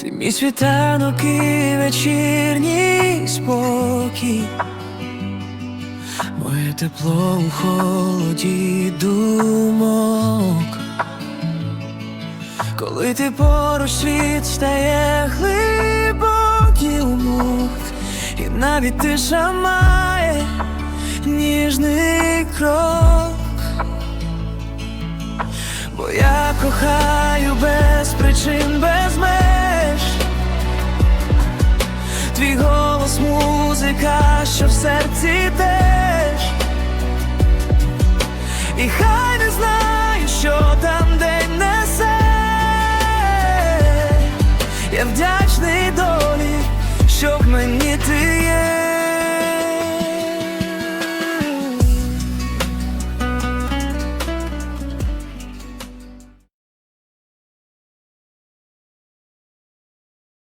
Ти мій світанок і вечірній спокій, моє тепло у холоді думок. Коли ти поруч світ стає глибокий умовк, і навіть тиша має ніжний крок. Бо я кохаю без причин, Твій голос, музика, що в серці теж. І хай не знаю, що там день несе. Я вдячний долі, що в мені ти